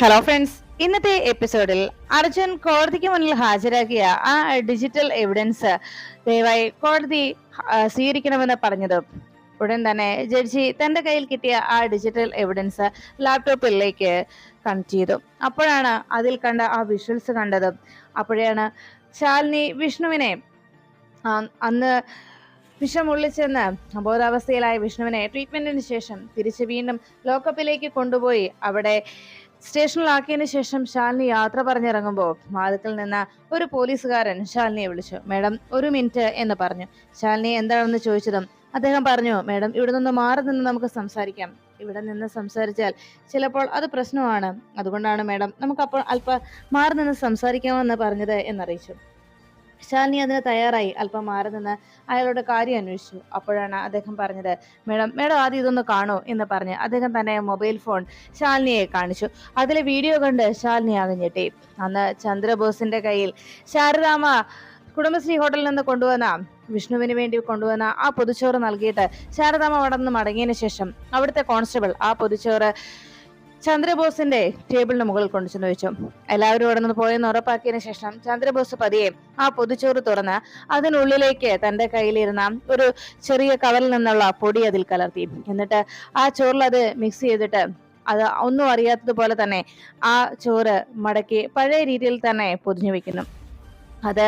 Hello friends ഇന്നത്തെ എപ്പിസോഡിൽ അർജുൻ കോടതിക്ക് മുന്നിൽ ഹാജരാക്കിയ ആ ഡിജിറ്റൽ എവിഡൻസ് ദയവായി കോടതി സ്വീകരിക്കണമെന്ന് പറഞ്ഞത്. ഉടൻ തന്നെ ജഡ്ജി തന്റെ കയ്യിൽ കിട്ടിയ ആ ഡിജിറ്റൽ എവിഡൻസ് ലാപ്ടോപ്പിലേക്ക് കണക്ട് ചെയ്തു. അപ്പോഴാണ് അതിൽ കണ്ട ആ വിഷ്വൽസ് കണ്ടത്. അപ്പോഴാണ് ശാലിനി വിഷ്ണുവിനെ അന്ന് വിഷം ഉള്ളിച്ചെന്ന് അബോധാവസ്ഥയിലായ വിഷ്ണുവിനെ ട്രീറ്റ്മെന്റിന് ശേഷം തിരിച്ച് വീണ്ടും ലോക്കപ്പിലേക്ക് കൊണ്ടുപോയി. അവിടെ സ്റ്റേഷനിലാക്കിയതിനു ശേഷം ശാലിനി യാത്ര പറഞ്ഞിറങ്ങുമ്പോൾ വാതിക്കൽ നിന്ന് ഒരു പോലീസുകാരൻ ശാലിനിയെ വിളിച്ചു. മേഡം ഒരു മിനിറ്റ് എന്ന് പറഞ്ഞു. ശാലിനി എന്താണെന്ന് ചോദിച്ചതും അദ്ദേഹം പറഞ്ഞു മേഡം ഇവിടെ നിന്ന് മാറി നിന്ന് നമുക്ക് സംസാരിക്കാം. ഇവിടെ നിന്ന് സംസാരിച്ചാൽ ചിലപ്പോൾ അത് പ്രശ്നമാണ്. അതുകൊണ്ടാണ് മേഡം നമുക്ക് അപ്പോൾ അല്പം മാറി നിന്ന് സംസാരിക്കാമെന്ന് പറഞ്ഞത് എന്നറിയിച്ചു. ശാലിനി അതിന് തയ്യാറായി. അല്പം മാറി നിന്ന് അയാളുടെ കാര്യം അന്വേഷിച്ചു. അപ്പോഴാണ് അദ്ദേഹം പറഞ്ഞത് മേഡം മേഡം ആദ്യം ഇതൊന്ന് കാണോ? എന്ന് പറഞ്ഞ് അദ്ദേഹം തന്നെ മൊബൈൽ ഫോൺ ശാലിനിയെ കാണിച്ചു. അതിലെ വീഡിയോ കണ്ട് ശാലിനി അകഞ്ഞിട്ടേ അന്ന് ചന്ദ്രബോസിന്റെ കയ്യിൽ ശാരദാമ കുടുംബശ്രീ ഹോട്ടലിൽ നിന്ന് കൊണ്ടുവന്ന വിഷ്ണുവിന് വേണ്ടി കൊണ്ടുവന്ന ആ പൊതിച്ചോറ് നൽകിയിട്ട് ശാരദാമ്മ അവിടെ നിന്ന് മടങ്ങിയതിനു ശേഷം അവിടുത്തെ കോൺസ്റ്റബിൾ ആ പൊതിച്ചോറ് ചന്ദ്രബോസിന്റെ ടേബിളിന് മുകളിൽ കൊണ്ടുചെന്ന് വെച്ചു. എല്ലാവരും അവിടെ നിന്ന് പോയെന്ന് ഉറപ്പാക്കിയതിനു ശേഷം ചന്ദ്രബോസ് പതിയെ ആ പൊതിച്ചോറ് തുറന്ന് അതിനുള്ളിലേക്ക് തന്റെ കയ്യിലിരുന്ന ഒരു ചെറിയ കവറിൽ നിന്നുള്ള പൊടി അതിൽ കലർത്തി. എന്നിട്ട് ആ ചോറിൽ അത് മിക്സ് ചെയ്തിട്ട് അത് ഒന്നും അറിയാത്തതുപോലെ തന്നെ ആ ചോറ് മടക്കി പഴയ രീതിയിൽ തന്നെ പൊതിഞ്ഞു വെക്കുന്നു. അത്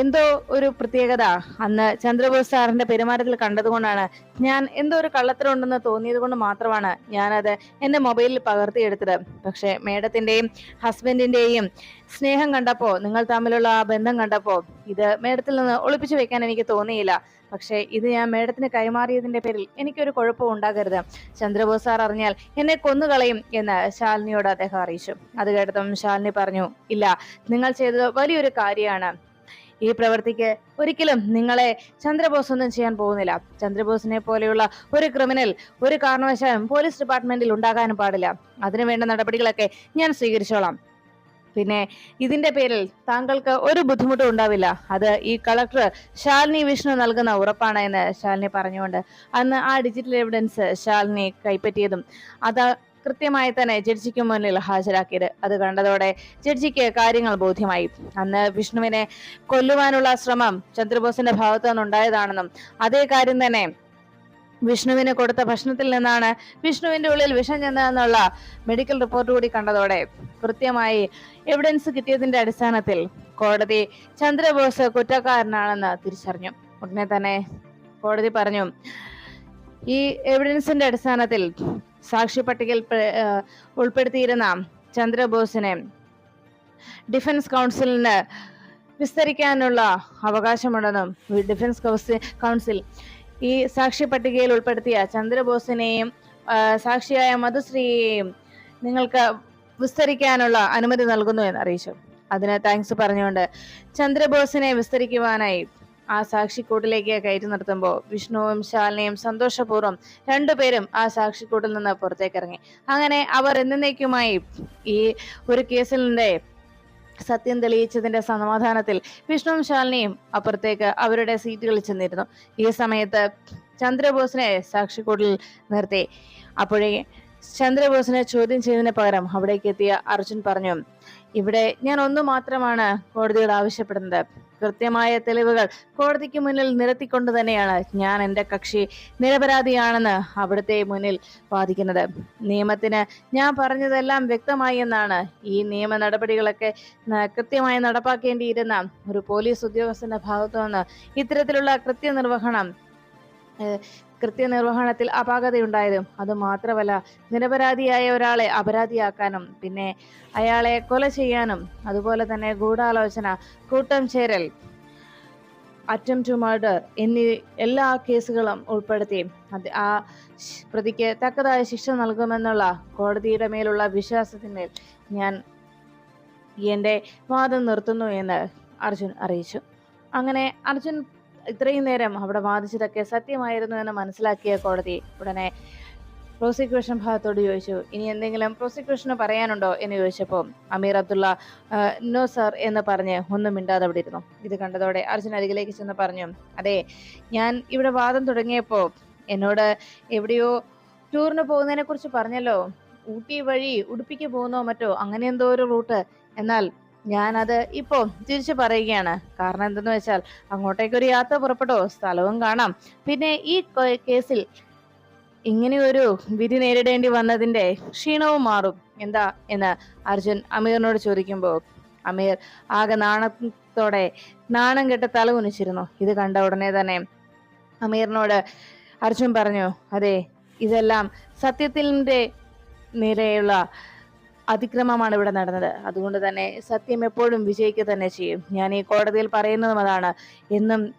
എന്തോ ഒരു പ്രത്യേകത അന്ന് ചന്ദ്രബോസ് സാറിന്റെ പെരുമാറ്റത്തിൽ കണ്ടതുകൊണ്ടാണ് ഞാൻ എന്തോ ഒരു കള്ളത്തിലുണ്ടെന്ന് തോന്നിയത് കൊണ്ട് മാത്രമാണ് ഞാനത് എന്റെ മൊബൈലിൽ പകർത്തിയെടുത്തത്. പക്ഷെ മേഡത്തിന്റെയും ഹസ്ബൻഡിന്റെയും സ്നേഹം കണ്ടപ്പോ നിങ്ങൾ തമ്മിലുള്ള ആ ബന്ധം കണ്ടപ്പോ ഇത് മേഡത്തിൽ നിന്ന് ഒളിപ്പിച്ചു വെക്കാൻ എനിക്ക് തോന്നിയില്ല. പക്ഷേ ഇത് ഞാൻ മേഡത്തിന് കൈമാറിയതിന്റെ പേരിൽ എനിക്കൊരു കുഴപ്പവും ഉണ്ടാകരുത്. ചന്ദ്രബോസ് സാർ അറിഞ്ഞാൽ എന്നെ കൊന്നുകളയും എന്ന് ശാലിനിയോട് അദ്ദേഹം അറിയിച്ചു. അത് കേട്ടതും ശാലിനി പറഞ്ഞു ഇല്ല നിങ്ങൾ ചെയ്തത് വലിയൊരു കാര്യമാണ്. ഈ പ്രവൃത്തിക്ക് ഒരിക്കലും നിങ്ങളെ ചന്ദ്രബോസ് ഒന്നും ചെയ്യാൻ പോകുന്നില്ല. ചന്ദ്രബോസിനെ പോലെയുള്ള ഒരു ക്രിമിനൽ ഒരു കാരണവശാലും പോലീസ് ഡിപ്പാർട്ട്മെന്റിൽ ഉണ്ടാകാനും പാടില്ല. അതിനുവേണ്ട നടപടികളൊക്കെ ഞാൻ സ്വീകരിച്ചോളാം. പിന്നെ ഇതിന്റെ പേരിൽ താങ്കൾക്ക് ഒരു ബുദ്ധിമുട്ടും ഉണ്ടാവില്ല. അത് ഈ കളക്ടർ ശാലിനി വിഷ്ണു നൽകുന്ന ഉറപ്പാണ് എന്ന് ശാലിനി പറഞ്ഞുകൊണ്ട് അന്ന് ആ ഡിജിറ്റൽ എവിഡൻസ് ശാലിനി കൈപ്പറ്റിയതും. അത് കൃത്യമായി തന്നെ ജഡ്ജിക്ക് മുന്നിൽ ഹാജരാക്കിയത്. അത് കണ്ടതോടെ ജഡ്ജിക്ക് കാര്യങ്ങൾ ബോധ്യമായി. അന്ന് വിഷ്ണുവിനെ കൊല്ലുവാനുള്ള ശ്രമം ചന്ദ്രബോസിന്റെ ഭാഗത്തു നിന്നുണ്ടായതാണെന്നും അതേ കാര്യം തന്നെ വിഷ്ണുവിന് കൊടുത്ത ഭക്ഷണത്തിൽ നിന്നാണ് വിഷ്ണുവിന്റെ ഉള്ളിൽ വിഷം ചെന്നതെന്നുള്ള മെഡിക്കൽ റിപ്പോർട്ട് കൂടി കണ്ടതോടെ കൃത്യമായി എവിഡൻസ് കിട്ടിയതിന്റെ അടിസ്ഥാനത്തിൽ കോടതി ചന്ദ്രബോസ് കുറ്റക്കാരനാണെന്ന് തിരിച്ചറിഞ്ഞു. ഉടനെ തന്നെ കോടതി പറഞ്ഞു ഈ എവിഡൻസിന്റെ അടിസ്ഥാനത്തിൽ സാക്ഷി പട്ടികയിൽ ഉൾപ്പെടുത്തിയിരുന്ന ചന്ദ്രബോസിനെ ഡിഫൻസ് കൗൺസിലിന് വിസ്തരിക്കാനുള്ള അവകാശമുണ്ടെന്നും ഡിഫൻസ് കൗൺസിൽ കൗൺസിൽ ഈ സാക്ഷി പട്ടികയിൽ ഉൾപ്പെടുത്തിയ ചന്ദ്രബോസിനെയും സാക്ഷിയായ മധുശ്രീയെയും നിങ്ങൾക്ക് വിസ്തരിക്കാനുള്ള അനുമതി നൽകുന്നു എന്ന് അറിയിച്ചു അതിന് താങ്ക്സ് പറഞ്ഞുകൊണ്ട് ചന്ദ്രബോസിനെ വിസ്തരിക്കുവാനായി ആ സാക്ഷിക്കൂട്ടിലേക്ക് കയറ്റി നിർത്തുമ്പോൾ വിഷ്ണുവും ശാലിനിയും സന്തോഷപൂർവം രണ്ടുപേരും ആ സാക്ഷിക്കൂട്ടിൽ നിന്ന് പുറത്തേക്ക് ഇറങ്ങി അങ്ങനെ അവർ എന്നേക്കുമായി ഈ ഒരു കേസിലിന്റെ സത്യം തെളിയിച്ചതിന്റെ സമാധാനത്തിൽ വിഷ്ണുവും ശാലിനിയും അപ്പുറത്തേക്ക് അവരുടെ സീറ്റുകളിൽ ചെന്നിരുന്നു. ഈ സമയത്ത് ചന്ദ്രബോസിനെ സാക്ഷിക്കൂട്ടിൽ നിർത്തി. അപ്പോഴേ ചന്ദ്രബോസിനെ ചോദ്യം ചെയ്തതിന് പകരം അവിടേക്ക് എത്തിയ അർജുൻ പറഞ്ഞു ഇവിടെ ഞാൻ ഒന്നു മാത്രമാണ് കോടതിയോട് ആവശ്യപ്പെടുന്നത്. കൃത്യമായ തെളിവുകൾ കോടതിക്ക് മുന്നിൽ നിരത്തിക്കൊണ്ട് തന്നെയാണ് ഞാൻ എന്റെ കക്ഷി നിരപരാധിയാണെന്ന് അവിടുത്തെ മുന്നിൽ വാദിക്കുന്നത്. നിയമത്തിന് ഞാൻ പറഞ്ഞതെല്ലാം വ്യക്തമായി എന്നാണ് ഈ നിയമ നടപടികളൊക്കെ കൃത്യമായി നടപ്പാക്കേണ്ടിയിരുന്ന ഒരു പോലീസ് ഉദ്യോഗസ്ഥന്റെ ഭാഗത്തു നിന്ന് ഇത്തരത്തിലുള്ള കൃത്യനിർവഹണം കൃത്യനിർവഹണത്തിൽ അപാകതയുണ്ടായതും. അത് മാത്രമല്ല നിരപരാധിയായ ഒരാളെ അപരാധിയാക്കാനും പിന്നെ അയാളെ കൊല ചെയ്യാനും അതുപോലെ തന്നെ ഗൂഢാലോചന കൂട്ടം ചേരൽ അറ്റം ടു മർഡർ എന്നീ എല്ലാ കേസുകളും ഉൾപ്പെടുത്തി. ആ പ്രതിക്ക് തക്കതായ ശിക്ഷ നൽകുമെന്നുള്ള കോടതിയുടെ മേലുള്ള വിശ്വാസത്തിന്മേൽ ഞാൻ എന്റെ വാദം നിർത്തുന്നു എന്ന് അർജുൻ അറിയിച്ചു. അങ്ങനെ അർജുൻ ഇത്രയും നേരം അവിടെ വാദിച്ചതൊക്കെ സത്യമായിരുന്നു എന്ന് മനസ്സിലാക്കിയ കോടതി ഉടനെ പ്രോസിക്യൂഷൻ ഭാഗത്തോട് ചോദിച്ചു ഇനി എന്തെങ്കിലും പ്രോസിക്യൂഷന് പറയാനുണ്ടോ? എന്ന് ചോദിച്ചപ്പോൾ അമീർ അബ്ദുള്ള നോ സർ എന്ന് പറഞ്ഞ് ഒന്നും മിണ്ടാതെ അവിടെ ഇരുന്നു. ഇത് കണ്ടതോടെ അർജുൻ അരികിലേക്ക് ചെന്ന് പറഞ്ഞു അതെ ഞാൻ ഇവിടെ വാദം തുടങ്ങിയപ്പോൾ എന്നോട് എവിടെയോ ടൂറിന് പോകുന്നതിനെ കുറിച്ച് പറഞ്ഞല്ലോ. ഊട്ടി വഴി ഉടുപ്പിക്ക് പോകുന്നോ മറ്റോ അങ്ങനെ എന്തോ ഒരു റൂട്ട് എന്നാൽ ഞാനത് ഇപ്പോ തിരിച്ചു പറയുകയാണ്. കാരണം എന്തെന്ന് വെച്ചാൽ അങ്ങോട്ടേക്ക് ഒരു യാത്ര പുറപ്പെട്ടോ? സ്ഥലവും കാണാം. പിന്നെ ഈ കേസിൽ കേസിൽ ഇങ്ങനെയൊരു വിധി നേരിടേണ്ടി വന്നതിന്റെ ക്ഷീണവും മാറും. എന്താ എന്ന് അർജുൻ അമീറിനോട് ചോദിക്കുമ്പോൾ അമീർ ആകെ നാണത്തോടെ നാണം കെട്ട തല കുനിച്ചിരുന്നു ഇത് കണ്ട ഉടനെ തന്നെ അമീറിനോട് അർജുൻ പറഞ്ഞു അതെ ഇതെല്ലാം സത്യത്തിന്റെ നിരയുള്ള അതിക്രമമാണ് ഇവിടെ നടന്നത്. അതുകൊണ്ട് തന്നെ സത്യം എപ്പോഴും വിജയിക്കുക തന്നെ ചെയ്യും. ഞാൻ ഈ കോടതിയിൽ പറയുന്നതും അതാണ്. എന്നും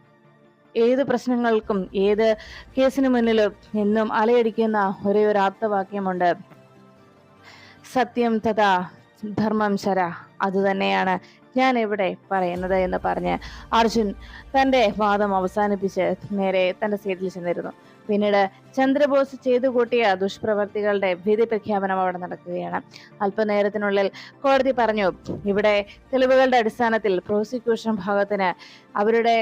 ഏത് പ്രശ്നങ്ങൾക്കും ഏത് കേസിന് മുന്നിലും എന്നും അലയടിക്കുന്ന ഒരേ ഒരു ആപ്തവാക്യമുണ്ട്. സത്യം തഥാ ധർമ്മം ശര. അതുതന്നെയാണ് ഞാൻ ഇവിടെ പറയുന്നത് എന്ന് പറഞ്ഞ് അർജുൻ തന്റെ വാദം അവസാനിപ്പിച്ച് നേരെ തന്റെ സീറ്റിൽ ചെന്നിരുന്നു. പിന്നീട് ചന്ദ്രബോസ് ചെയ്തു കൂട്ടിയ ദുഷ്പ്രവർത്തികളുടെ വിധി പ്രഖ്യാപനം അവിടെ നടക്കുകയാണ്. അല്പനേരത്തിനുള്ളിൽ കോടതി പറഞ്ഞു ഇവിടെ തെളിവുകളുടെ അടിസ്ഥാനത്തിൽ പ്രോസിക്യൂഷൻ ഭാഗത്തിന് അവരുടെ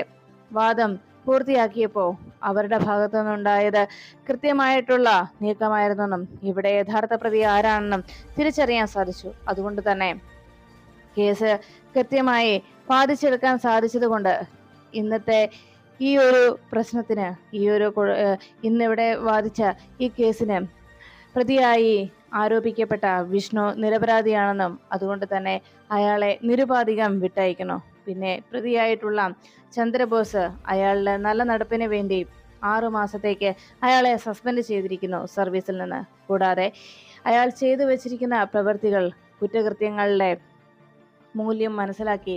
വാദം പൂർത്തിയാക്കിയപ്പോൾ അവരുടെ ഭാഗത്തു നിന്നുണ്ടായത് കൃത്യമായിട്ടുള്ള നീക്കമായിരുന്നെന്നും ഇവിടെ യഥാർത്ഥ പ്രതി ആരാണെന്നും തിരിച്ചറിയാൻ സാധിച്ചു. അതുകൊണ്ട് തന്നെ കേസ് കൃത്യമായി വാദിച്ചെടുക്കാൻ സാധിച്ചതുകൊണ്ട് ഇന്നത്തെ ഈ ഒരു പ്രശ്നത്തിന് ഈ ഒരു ഇന്നിവിടെ വാദിച്ച ഈ കേസിന് പ്രതിയായി ആരോപിക്കപ്പെട്ട വിഷ്ണു നിരപരാധിയാണെന്നും അതുകൊണ്ട് തന്നെ അയാളെ നിരുപാധികം വിട്ടയക്കണം പിന്നെ പ്രതിയായിട്ടുള്ള ചന്ദ്രബോസ് അയാളുടെ നല്ല നടപ്പിന് വേണ്ടി ആറു മാസത്തേക്ക് അയാളെ സസ്പെൻഡ് ചെയ്തിരിക്കുന്നു സർവീസിൽ നിന്ന്. കൂടാതെ അയാൾ ചെയ്തു വച്ചിരിക്കുന്ന പ്രവൃത്തികൾ കുറ്റകൃത്യങ്ങളുടെ മൂല്യം മനസ്സിലാക്കി.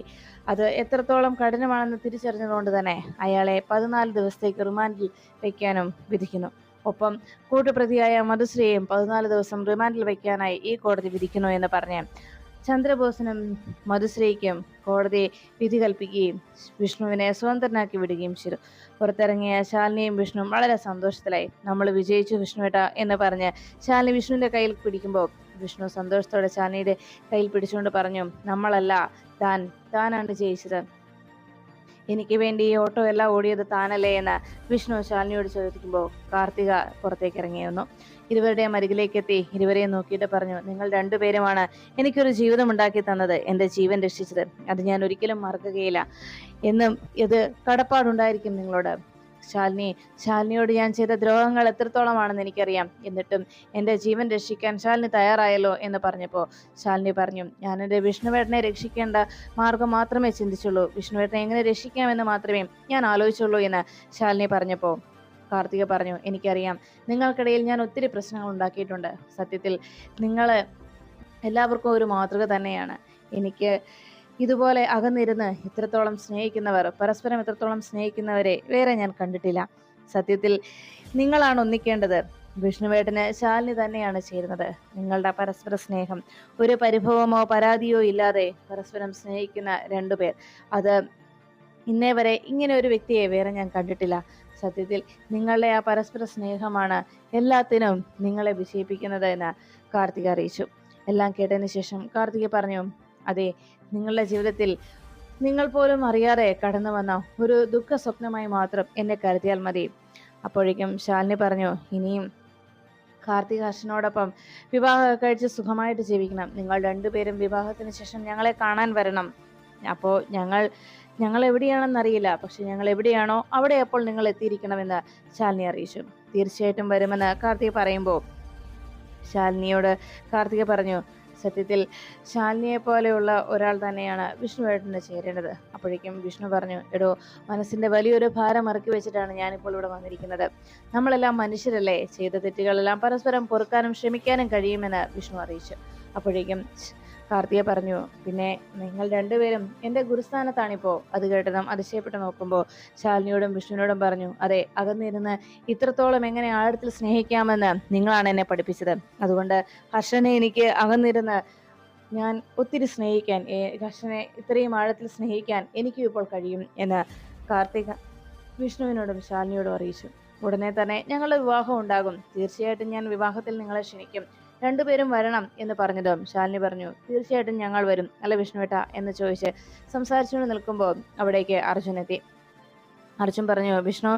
അത് എത്രത്തോളം കഠിനമാണെന്ന് തിരിച്ചറിഞ്ഞതുകൊണ്ട് തന്നെ അയാളെ പതിനാല് ദിവസത്തേക്ക് റിമാൻഡിൽ വയ്ക്കാനും വിധിക്കുന്നു. ഒപ്പം കൂട്ടുപ്രതിയായ മധുശ്രീയെയും പതിനാല് ദിവസം റിമാൻഡിൽ വയ്ക്കാനായി ഈ കോടതി വിധിക്കുന്നു എന്ന് പറഞ്ഞ് ചന്ദ്രബോസിനും മധുശ്രീക്കും കോടതി വിധി കൽപ്പിക്കുകയും വിഷ്ണുവിനെ സ്വതന്ത്രനാക്കി വിടുകയും ചെയ്തു. പുറത്തിറങ്ങിയ ശാലിനിയും വിഷ്ണുവും വളരെ സന്തോഷത്തിലായി. നമ്മൾ വിജയിച്ചു വിഷ്ണുവേട്ട എന്ന് പറഞ്ഞ് ശാലിനി വിഷ്ണുവിന്റെ കയ്യിൽ പിടിക്കുമ്പോൾ വിഷ്ണു സന്തോഷത്തോടെ ശാലിനിയുടെ കയ്യിൽ പിടിച്ചുകൊണ്ട് പറഞ്ഞു നമ്മളല്ല താൻ താനാണ് ജയിച്ചത്. എനിക്ക് വേണ്ടി ഈ ഓട്ടോ എല്ലാം ഓടിയത് താനല്ലേ എന്ന് വിഷ്ണു ശാലിനിയോട് ചോദിക്കുമ്പോൾ കാർത്തിക പുറത്തേക്ക് ഇറങ്ങി വന്നു ഇരുവരുടെയും അരികിലേക്ക് എത്തി. ഇരുവരെയും നോക്കിയിട്ട് പറഞ്ഞു നിങ്ങൾ രണ്ടുപേരുമാണ് എനിക്കൊരു ജീവിതം ഉണ്ടാക്കി തന്നത്. എന്റെ ജീവൻ രക്ഷിച്ചത്. അത് ഞാൻ ഒരിക്കലും മറക്കുകയില്ല. എന്നും ഇത് കടപ്പാടുണ്ടായിരിക്കും നിങ്ങളോട്. ശാലിനി ശാലിനിയോട് ഞാൻ ചെയ്ത ദ്രോഹങ്ങൾ എത്രത്തോളമാണെന്ന് എനിക്കറിയാം. എന്നിട്ടും എന്റെ ജീവൻ രക്ഷിക്കാൻ ശാലിനി തയ്യാറായല്ലോ എന്ന് പറഞ്ഞപ്പോൾ ശാലിനി പറഞ്ഞു ഞാൻ എന്റെ വിഷ്ണുവേട്ടനെ രക്ഷിക്കേണ്ട മാർഗം മാത്രമേ ചിന്തിച്ചുള്ളൂ. വിഷ്ണുവേട്ടനെ എങ്ങനെ രക്ഷിക്കാമെന്ന് മാത്രമേ ഞാൻ ആലോചിച്ചുള്ളൂ എന്ന് ശാലിനി പറഞ്ഞപ്പോൾ കാർത്തിക പറഞ്ഞു എനിക്കറിയാം. നിങ്ങൾക്കിടയിൽ ഞാൻ ഒത്തിരി പ്രശ്നങ്ങൾ ഉണ്ടാക്കിയിട്ടുണ്ട്. സത്യത്തിൽ നിങ്ങൾ എല്ലാവർക്കും ഒരു മാതൃക തന്നെയാണ്. എനിക്ക് ഇതുപോലെ അകന്നിരുന്ന് ഇത്രത്തോളം സ്നേഹിക്കുന്നവർ പരസ്പരം ഇത്രത്തോളം സ്നേഹിക്കുന്നവരെ വേറെ ഞാൻ കണ്ടിട്ടില്ല. സത്യത്തിൽ നിങ്ങളാണ് ഒന്നിക്കേണ്ടത്. വിഷ്ണുവേട്ടന് ശാലിനി തന്നെയാണ് ചേരുന്നത്. നിങ്ങളുടെ പരസ്പര സ്നേഹം ഒരു പരിഭവമോ പരാതിയോ ഇല്ലാതെ പരസ്പരം സ്നേഹിക്കുന്ന രണ്ടുപേർ. അത് ഇന്നേ വരെ ഇങ്ങനെ ഒരു വ്യക്തിയെ വേറെ ഞാൻ കണ്ടിട്ടില്ല. സത്യത്തിൽ നിങ്ങളുടെ ആ പരസ്പര സ്നേഹമാണ് എല്ലാത്തിനും നിങ്ങളെ വിജയിപ്പിക്കുന്നത് എന്ന് കാർത്തിക അറിയിച്ചു. എല്ലാം കേട്ടതിന് ശേഷം കാർത്തിക പറഞ്ഞു അതെ നിങ്ങളുടെ ജീവിതത്തിൽ നിങ്ങൾ പോലും അറിയാതെ കടന്നു വന്ന ഒരു ദുഃഖ സ്വപ്നമായി മാത്രം എന്നെ കരുതിയാൽ മതി. അപ്പോഴേക്കും ശാലിനി പറഞ്ഞു ഇനിയും കാർത്തിക അർഷനോടൊപ്പം വിവാഹ കഴിച്ച് സുഖമായിട്ട് ജീവിക്കണം. നിങ്ങൾ രണ്ടുപേരും വിവാഹത്തിന് ശേഷം ഞങ്ങളെ കാണാൻ വരണം. അപ്പോൾ ഞങ്ങൾ ഞങ്ങൾ എവിടെയാണെന്നറിയില്ല പക്ഷെ ഞങ്ങൾ എവിടെയാണോ അവിടെ അപ്പോൾ നിങ്ങൾ എത്തിയിരിക്കണമെന്ന് ശാലിനി അറിയിച്ചു. തീർച്ചയായിട്ടും വരുമെന്ന് കാർത്തിക പറയുമ്പോൾ ശാലിനിയോട് കാർത്തിക പറഞ്ഞു സത്യത്തിൽ ശാലിനിയെ പോലെയുള്ള ഒരാൾ തന്നെയാണ് വിഷ്ണുവേട്ടനെ ചേരേണ്ടത്. അപ്പോഴേക്കും വിഷ്ണു പറഞ്ഞു എടോ മനസ്സിന്റെ വലിയൊരു ഭാരം ഇറക്കി വെച്ചിട്ടാണ് ഞാനിപ്പോൾ ഇവിടെ വന്നിരിക്കുന്നത്. നമ്മളെല്ലാം മനുഷ്യരല്ലേ? ചെയ്ത തെറ്റുകളെല്ലാം പരസ്പരം പൊറുക്കാനും ക്ഷമിക്കാനും കഴിയുമെന്ന് വിഷ്ണു അറിയിച്ചു. അപ്പോഴേക്കും കാർത്തിക പറഞ്ഞു പിന്നെ നിങ്ങൾ രണ്ടുപേരും എന്റെ ഗുരുസ്ഥാനത്താണിപ്പോൾ അത് കേട്ടതും അതിശയപ്പെട്ട് നോക്കുമ്പോൾ ശാലിനിയോടും വിഷ്ണുവിനോടും പറഞ്ഞു അതെ അകന്നിരുന്ന് ഇത്രത്തോളം എങ്ങനെ ആഴത്തിൽ സ്നേഹിക്കാമെന്ന് നിങ്ങളാണ് എന്നെ പഠിപ്പിച്ചത്. അതുകൊണ്ട് ഹർഷനെ എനിക്ക് അകന്നിരുന്ന് ഞാൻ ഒത്തിരി സ്നേഹിക്കാൻ ഹർഷനെ ഇത്രയും ആഴത്തിൽ സ്നേഹിക്കാൻ എനിക്കും ഇപ്പോൾ കഴിയും എന്ന് കാർത്തിക വിഷ്ണുവിനോടും ശാലിനിയോടും അറിയിച്ചു. ഉടനെ തന്നെ ഞങ്ങളുടെ വിവാഹം ഉണ്ടാകും. തീർച്ചയായിട്ടും ഞാൻ വിവാഹത്തിൽ നിങ്ങളെ ക്ഷണിക്കും. രണ്ടുപേരും വരണം എന്ന് പറഞ്ഞതും? ശാലിനി പറഞ്ഞു തീർച്ചയായിട്ടും ഞങ്ങൾ വരും അല്ല വിഷ്ണുവേട്ട? എന്ന് ചോദിച്ച് സംസാരിച്ചുകൊണ്ട് നിൽക്കുമ്പോൾ അവിടേക്ക് അർജുൻ എത്തി. അർജുൻ പറഞ്ഞു വിഷ്ണു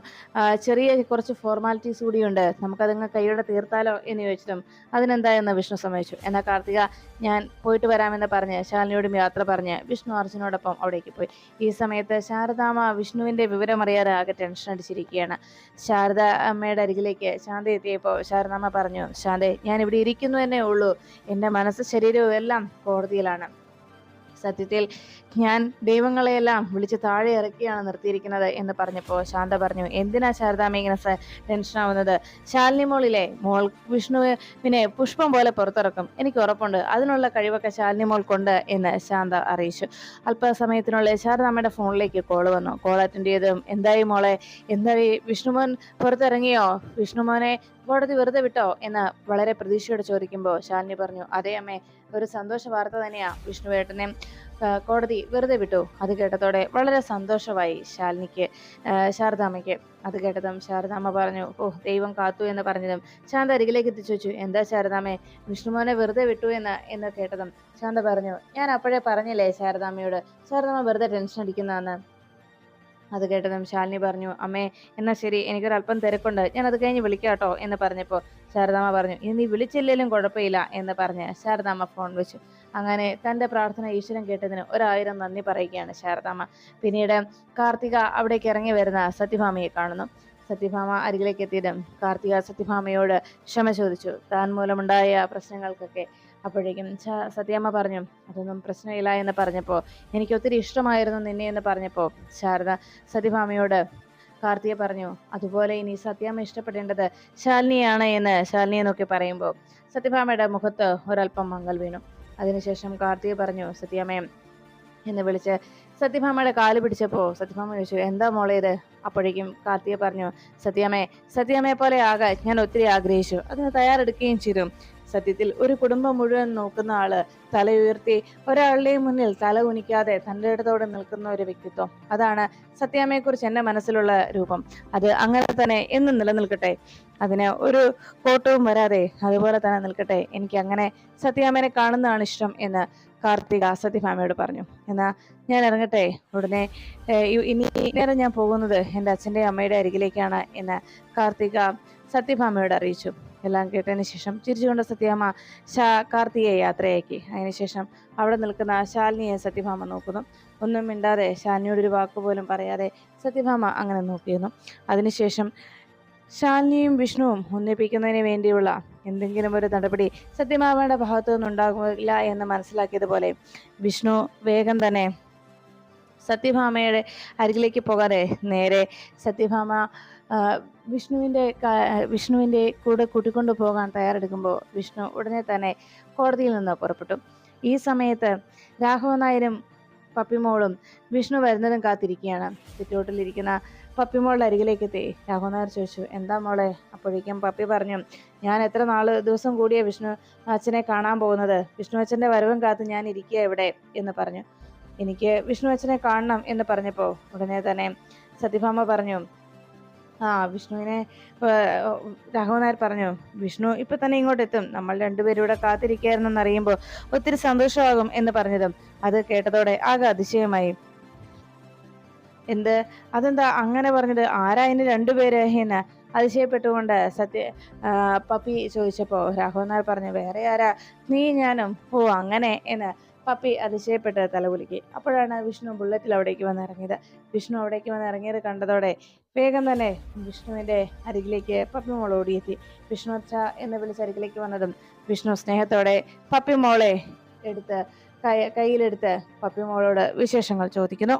ചെറിയ കുറച്ച് ഫോർമാലിറ്റീസ് കൂടിയുണ്ട്. നമുക്കതങ്ങ് കൈയോടെ തീർത്താലോ? എന്ന് ചോദിച്ചിട്ടും അതിനെന്താ എന്ന് വിഷ്ണു സമ്മതിച്ചു. എന്നാൽ കാർത്തിക ഞാൻ പോയിട്ട് വരാമെന്ന് പറഞ്ഞ് ശാലിനിയോടും യാത്ര പറഞ്ഞ് വിഷ്ണു അർജുനോടൊപ്പം അവിടേക്ക് പോയി. ഈ സമയത്ത് ശാരദാമ്മ വിഷ്ണുവിന്റെ വിവരമറിയാതെ ആകെ ടെൻഷൻ അടിച്ചിരിക്കുകയാണ്. ശാരദ അമ്മയുടെ അരികിലേക്ക് ശാന്ത എത്തിയപ്പോൾ ശാരദാമ്മ പറഞ്ഞു ശാന്തേ ഞാൻ ഇവിടെ ഇരിക്കുന്നു എന്നേ ഉള്ളൂ. എന്റെ മനസ്സ് ശരീരവും എല്ലാം കോടതിയിലാണ്. സത്യത്തിൽ ഞാൻ ദൈവങ്ങളെയെല്ലാം വിളിച്ച് താഴെ ഇറക്കിയാണ് നിർത്തിയിരിക്കുന്നത് എന്ന് പറഞ്ഞപ്പോൾ ശാന്ത പറഞ്ഞു എന്തിനാ ശാരദാമ്മ ഇങ്ങനെ ടെൻഷനാവുന്നത് ശാലിനി മോളിലെ മോൾ വിഷ്ണുവിനെ പുഷ്പം പോലെ പുറത്തിറക്കും. എനിക്ക് ഉറപ്പുണ്ട്. അതിനുള്ള കഴിവൊക്കെ ശാലിനി മോൾക്കുണ്ട് എന്ന് ശാന്ത അറിയിച്ചു. അല്പസമയത്തിനുള്ളിൽ ശാരദാമ്മയുടെ ഫോണിലേക്ക് കോൾ വന്നു. കോൾ അറ്റൻഡ് ചെയ്തും എന്തായി മോളെ? എന്തായി? വിഷ്ണുമോൻ പുറത്തിറങ്ങിയോ? വിഷ്ണുമോനെ കോടതി വെറുതെ വിട്ടോ എന്ന് വളരെ പ്രതീക്ഷയോടെ ചോദിക്കുമ്പോൾ ശാലിനി പറഞ്ഞു അതേ അമ്മേ ഒരു സന്തോഷ വാർത്ത തന്നെയാ വിഷ്ണുവേട്ടനെ കോടതി വെറുതെ വിട്ടു. അത് കേട്ടതോടെ വളരെ സന്തോഷമായി ശാലിനിക്ക് ശാരദാമ്മയ്ക്ക്. അത് കേട്ടതും ശാരദാമ്മ പറഞ്ഞു ഓ ദൈവം കാത്തു എന്ന് പറഞ്ഞതും ശാന്ത അരികിലേക്ക് എത്തിച്ചു വെച്ചു. എന്താ ശാരദാമ്മേ വിഷ്ണുമോനെ വെറുതെ വിട്ടു എന്ന് എന്ന് കേട്ടതും ശാന്ത പറഞ്ഞു ഞാൻ അപ്പോഴേ പറഞ്ഞില്ലേ ശാരദാമ്മയോട്? ശാരദാമ്മ വെറുതെ ടെൻഷൻ അടിക്കുന്നതെന്ന്. അത് കേട്ടതും ശാലിനി പറഞ്ഞു അമ്മേ എന്നാ ശരി എനിക്കൊരു അല്പം തിരക്കുണ്ട്. ഞാൻ അത് കഴിഞ്ഞ് വിളിക്കാട്ടോ എന്ന് പറഞ്ഞപ്പോൾ ശാരദാമ്മ പറഞ്ഞു ഇനി നീ വിളിച്ചില്ലേലും കുഴപ്പമില്ല എന്ന് പറഞ്ഞ് ശാരദാമ്മ ഫോൺ വെച്ചു. അങ്ങനെ തന്റെ പ്രാർത്ഥന ഈശ്വരൻ കേട്ടതിന് ഒരായിരം നന്ദി പറയുകയാണ് ശാരദാമ്മ. പിന്നീട് കാർത്തിക അവിടേക്ക് ഇറങ്ങി വരുന്ന സത്യഭാമയെ കാണുന്നു. സത്യഭാമ അരികിലേക്ക് എത്തിയതും കാർത്തിക സത്യഭാമയോട് ക്ഷമ ചോദിച്ചു. താൻ മൂലമുണ്ടായ പ്രശ്നങ്ങൾക്കൊക്കെ അപ്പോഴേക്കും സത്യാമ്മ പറഞ്ഞു അതൊന്നും പ്രശ്നമില്ല എന്ന് പറഞ്ഞപ്പോൾ എനിക്ക് ഒത്തിരി ഇഷ്ടമായിരുന്നു നിന്നെ എന്ന് പറഞ്ഞപ്പോൾ ശാരദ സത്യഭാമയോട് കാർത്തിക പറഞ്ഞു അതുപോലെ ഇനി സത്യാമ്മ ഇഷ്ടപ്പെടേണ്ടത് ശാലിനിയാണ് എന്ന് ശാലിനിയെ നോക്കി പറയുമ്പോൾ സത്യഭാമയുടെ മുഖത്ത് ഒരല്പം മങ്ങൽ വീണു. അതിനുശേഷം കാർത്തിക പറഞ്ഞു സത്യാമ്മയെ എന്ന് വിളിച്ച് സത്യഭാമയുടെ കാൽ പിടിച്ചപ്പോൾ സത്യഭാമ ചോദിച്ചു എന്താ മോളെ ഇത്? അപ്പോഴേക്കും കാർത്തിക പറഞ്ഞു സത്യാമ്മയെ സത്യാമ്മയെ പോലെ ആകാൻ ഞാൻ ഒത്തിരി ആഗ്രഹിച്ചു. അതിന് തയ്യാറെടുക്കുകയും ചെയ്തു. സത്യത്തിൽ ഒരു കുടുംബം മുഴുവൻ നോക്കുന്ന ആൾ തലയുയർത്തി ഒരാളുടെയും മുന്നിൽ തല കുനിക്കാതെ തന്റെ ഇടത്തോടെ നിൽക്കുന്ന ഒരു വ്യക്തിത്വം. അതാണ് സത്യാമ്മയെ കുറിച്ച് എന്റെ മനസ്സിലുള്ള രൂപം. അത് അങ്ങനെ തന്നെ എന്നും നിലനിൽക്കട്ടെ. അതിന് ഒരു കോട്ടവും വരാതെ അതുപോലെ തന്നെ നിൽക്കട്ടെ. എനിക്ക് അങ്ങനെ സത്യാമ്മനെ കാണുന്നതാണ് ഇഷ്ടം എന്ന് കാർത്തിക സത്യഭാമയോട് പറഞ്ഞു. എന്നാ ഞാൻ ഇറങ്ങട്ടെ. ഉടനെ ഇനി നേരം ഞാൻ പോകുന്നത് എന്റെ അച്ഛന്റെ അമ്മയുടെ അരികിലേക്കാണ് എന്ന് കാർത്തിക സത്യഭാമയോട് അറിയിച്ചു. എല്ലാം കേട്ടതിന് ശേഷം ചിരിച്ചുകൊണ്ട് സത്യഭാമ ശാ കാർത്തികയെ യാത്രയാക്കി. അതിനുശേഷം അവിടെ നിൽക്കുന്ന ശാലിനിയെ സത്യഭാമ നോക്കുന്നു. ഒന്നും മിണ്ടാതെ ശാലിനിയോട് ഒരു വാക്ക് പോലും പറയാതെ സത്യഭാമ അങ്ങനെ നോക്കിയിരുന്നു. അതിനുശേഷം ശാലിനിയും വിഷ്ണുവും ഒന്നിപ്പിക്കുന്നതിന് വേണ്ടിയുള്ള എന്തെങ്കിലും ഒരു നടപടി സത്യമാവയുടെ ഭാഗത്തു നിന്നുണ്ടാകില്ല എന്ന് മനസ്സിലാക്കിയതുപോലെ വിഷ്ണു വേഗം തന്നെ സത്യഭാമയുടെ അരികിലേക്ക് പോകാതെ നേരെ സത്യഭാമ വിഷ്ണുവിന്റെ വിഷ്ണുവിന്റെ കൂടെ കൂട്ടിക്കൊണ്ടു പോകാൻ തയ്യാറെടുക്കുമ്പോൾ വിഷ്ണു ഉടനെ തന്നെ കോടതിയിൽ നിന്ന് പുറപ്പെട്ടു. ഈ സമയത്ത് രാഘവൻ നായരും പപ്പിമോളും വിഷ്ണു വരുന്നതും കാത്തിരിക്കുകയാണ്. സിറ്റൗട്ടിലിരിക്കുന്ന പപ്പിമോളുടെ അരികിലേക്ക് എത്തി. രാഘവൻ നായർ ചോദിച്ചു എന്താ മോളെ? അപ്പോഴേക്കും പപ്പി പറഞ്ഞു ഞാൻ എത്ര നാൾ ദിവസം കൂടിയ വിഷ്ണു അച്ഛനെ കാണാൻ പോകുന്നത്? വിഷ്ണു അച്ഛന്റെ വരവും കാത്ത് ഞാൻ ഇരിക്കുക ഇവിടെ എന്ന് പറഞ്ഞു. എനിക്ക് വിഷ്ണു അച്ഛനെ കാണണം എന്ന് പറഞ്ഞപ്പോൾ ഉടനെ തന്നെ സത്യഭാമ പറഞ്ഞു ആ വിഷ്ണുവിനെ രാഘവൻ നായർ പറഞ്ഞു വിഷ്ണു ഇപ്പൊ തന്നെ ഇങ്ങോട്ട് എത്തും. നമ്മൾ രണ്ടുപേരും ഇവിടെ കാത്തിരിക്കായിരുന്നെന്ന് അറിയുമ്പോൾ ഒത്തിരി സന്തോഷമാകും എന്ന് പറഞ്ഞതും. അത് കേട്ടതോടെ ആകെ അതിശയമായി. എന്ത്? അതെന്താ? അങ്ങനെ പറഞ്ഞത് ആരാ ഇനി രണ്ടുപേര് എന്ന് അതിശയപ്പെട്ടുകൊണ്ട് സത്യ പപ്പി ചോദിച്ചപ്പോൾ രാഘവൻ നായർ പറഞ്ഞു വേറെ ആരാ? നീ ഞാനും. ഓ അങ്ങനെ എന്ന് പപ്പി അതിശയപ്പെട്ട് തലകുലുക്കി അപ്പോഴാണ് വിഷ്ണു ബുള്ളറ്റിൽ അവിടേക്ക് വന്ന് ഇറങ്ങിയത്. വിഷ്ണു അവിടേക്ക് വന്ന് ഇറങ്ങിയത് കണ്ടതോടെ വേഗം തന്നെ വിഷ്ണുവിന്റെ അരികിലേക്ക് പപ്പി മോൾ ഓടിയെത്തി. വിഷ്ണു അച്ഛ എന്ന് വിളിച്ച് അരികിലേക്ക് വന്നതും വിഷ്ണു സ്നേഹത്തോടെ പപ്പി മോളെ എടുത്ത് കൈ കയ്യിലെടുത്ത് പപ്പി മോളോട് വിശേഷങ്ങൾ ചോദിക്കുന്നു.